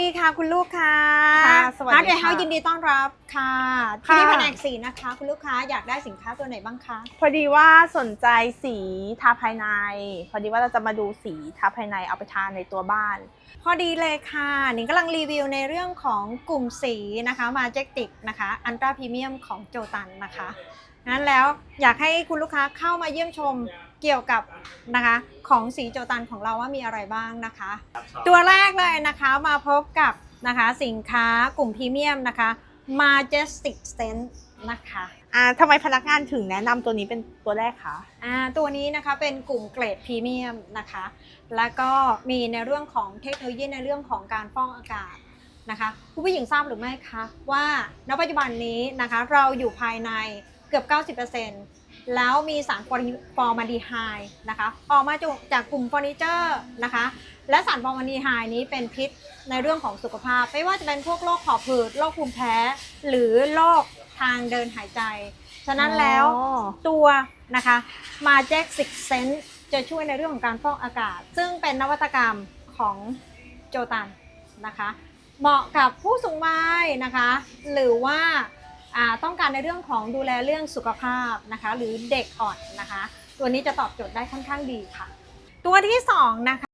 ดีค่ะคุณลูกค้าค่ะสวัสดีฮาร์ดเดย์เฮาค่ะยินดีต้อนรับค่ะค่ะ ที่นี่แผนกสีนะคะ คุณลูกค้าอยากได้สินค้าตัวไหนบ้างคะ พอดีว่าสนใจสีทาภายใน พอดีว่าเราจะมาดูสีทาภายในเอาไปทาในตัวบ้าน พอดีเลยค่ะหนิงกำลังรีวิวในเรื่องของกลุ่มสีนะคะมาเจ c ติกนะคะอันตราพรีเมียมของโจตันนะคะนั้นแล้วอยากให้คุณลูกค้าเข้ามาเยี่ยมชม เกี่ยวกับนะคะของสีโจตันของเราว่ามีอะไรบ้างนะคะ ตัวแรกเลยนะคะมาพบกับนะคะสินค้ากลุ่มพรีเมียมนะคะ Majestic Sense นะคะอ่าทำไมพนักงานถึงแนะนำตัวนี้เป็นตัวแรกคะอ่าตัวนี้นะคะเป็นกลุ่มเกรดพรีเมียมนะคะ แล้วก็มีในเรื่องของเทคโนโลยีในเรื่องของการฟอกอากาศนะคะคุณผู้หญิงทราบหรือไม่คะว่าณปัจจุบันนี้นะคะเราอยู่ภายในเกือบ 90% แล้วมีสารฟอร์มาดีไฮด์นะคะ ออกมาจากจากกลุ่มเฟอร์นิเจอร์นะคะ และสารฟอร์มาดีไฮด์นี้เป็นพิษในเรื่องของสุขภาพ ไม่ว่าจะเป็นพวกโรคหอบหืดโรคภูมิแพ้ หรือโรคทางเดินหายใจ ฉะนั้นแล้วอ๋อตัวนะคะมาแจ็กซิกเซนจะช่วยในเรื่องของการฟอกอากาศ ซึ่งเป็นนวัตกรรมของโจตันนะคะ เหมาะกับผู้สูงวัยนะคะ หรือว่าอ่า ต้องการในเรื่องของดูแลเรื่องสุขภาพนะคะ หรือเด็กอ่อนนะคะ ตัวนี้จะตอบโจทย์ได้ค่อนข้างดีค่ะ ตัวที่สองนะคะ